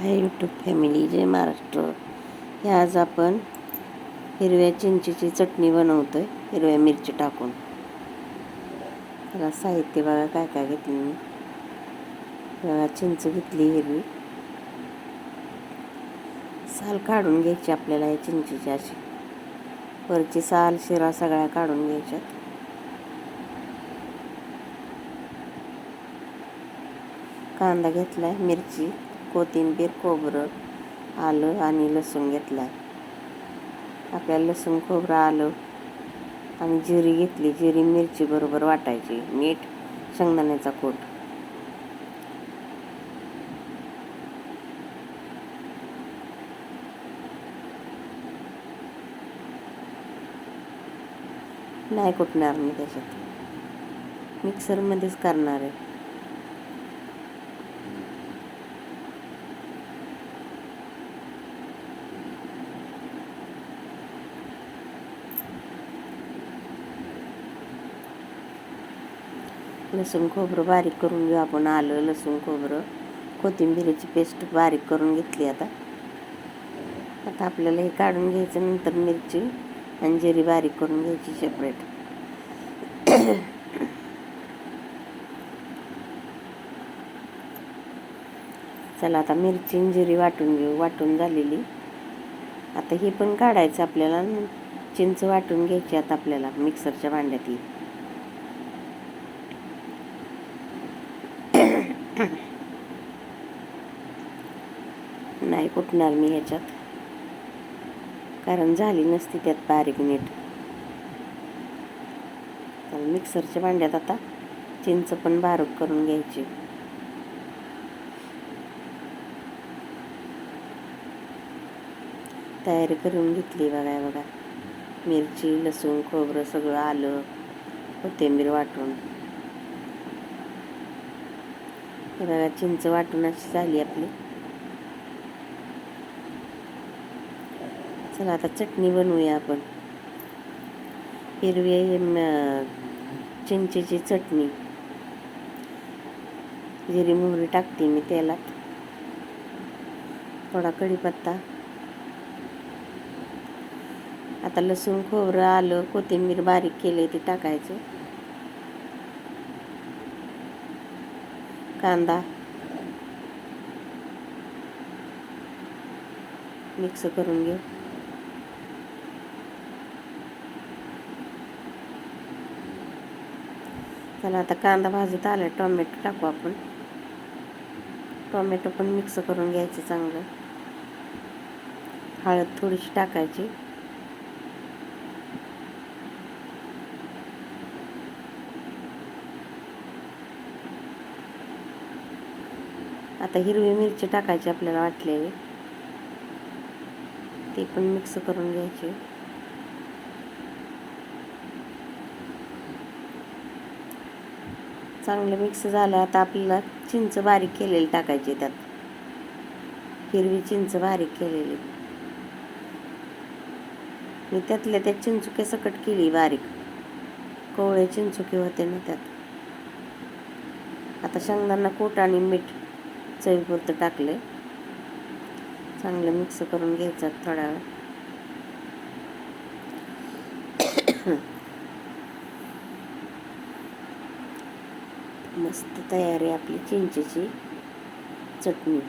हाय YouTube family जय महाराष्ट्र. हे आज आपण हिरव्या चिंचेची चटणी बनवतोय हिरव्या मिरची टाकून. त्याला साहित्य बघा काय काय घेतली मी. बघा चिंच घेतली हिरवी. साल काढून घ्यायची आपल्याला या चिंचेची अशी. वरची साल शिरा सगळ्या काढून घ्यायच्यात. कांदा घेतलाय मिरची. कोथिंबीर खोबरं आलं आणि लसूण घेतला. आहे आपल्याला लसूण खोबरं आलं आणि जिरी घेतली. जिरी मिरची बरोबर वाटायची. मीठ शेंगदाण्याचा कोट. नाही कुटणार मी त्याच्यात. मिक्सरमध्येच करणार आहे. लसूण खोबरं बारीक करून घेऊ. आपण आलं लसूण खोबरं कोथिंबिरीची पेस्ट बारीक करून घेतली आता. आता आपल्याला हे काढून घ्यायचं नंतर मिरची आणि जिरी बारीक करून घ्यायची सेपरेट चला आता मिरची जिरी वाटून घेऊ. वाटून झालेली. आता हे पण काढायचं आपल्याला. चिंच वाटून घ्यायची आता आपल्याला मिक्सरच्या भांड्यात ही नाही कुठणार मी ह्याच्यात. कारण झाली नसती त्यात बारीक नीट. तर मिक्सरच्या भांड्यात आता चिंच पण बारीक करून घ्यायची. तयारी करून घेतली बघा बघा. मिरची लसूण खोबरं सगळं आलं. कोथिंबीर वाटून. हे बघा चिंच वाटून अशी झाली आपली. चला आता चटणी बनवूया आपण. हिरवी चिंचेची चटणी. जिरी मोहरी टाकते मी तेलात. थोडा कढीपत्ता. आता लसूण खोबरं आलं कोथिंबीर बारीक केले ते टाकायचं. कांदा. मिक्स करून घेऊ. चला आता कांदा भाजत आला टोमॅटो टाकू आपण. टोमॅटो पण मिक्स करून घ्यायचं चांगलं. हळद थोडीशी टाकायची. आता हिरवी मिरची टाकायची आपल्याला वाटलेली. ती पण मिक्स करून घ्यायची. चांगलं मिक्स झालं आता आपल्याला चिंच बारीक केलेली टाकायची त्यात. हिरवी चिंच बारीक केलेली. मी त्यातल्या त्या चिंचुके सकट केली बारीक. कोवळे चिंचुके होते ना त्यात. आता शेंगदाणा कोट आणि मीठ चवीपुरतं टाकले चांगलं मिक्स करून घ्यायचं थोडा वेळ. मस्त तयार आहे आपली चिंचेची चटणी.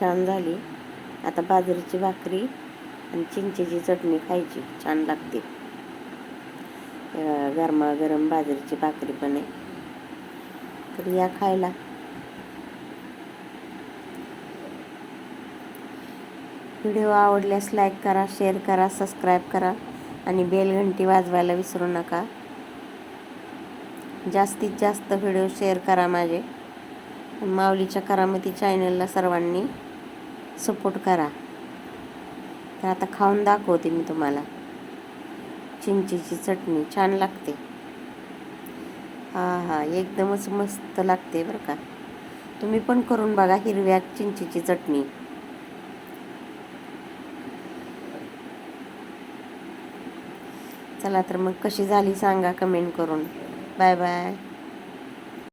छान झाली. आता बाजरीची भाकरी आणि चिंचेची चटणी खायची. छान लागते. गरमागरम बाजरीची भाकरी पण आहे तर या खायला. व्हिडिओ आवडल्यास लाईक करा शेअर करा सबस्क्राईब करा आणि बेल घंटी वाजवायला विसरू नका. जास्तीत जास्त व्हिडिओ शेअर करा माझे. माऊलीच्या करामती चॅनलला सर्वांनी सपोर्ट करा. तर आता खाऊन दाखवते मी तुम्हाला. चिंचेची चटणी छान लागते. हा हा एकदमच मस्त लागते बरं का. तुम्ही पण करून बघा हिरव्या चिंचेची चटणी. चला तर मग कशी झाली सांगा कमेंट करून. Bye bye.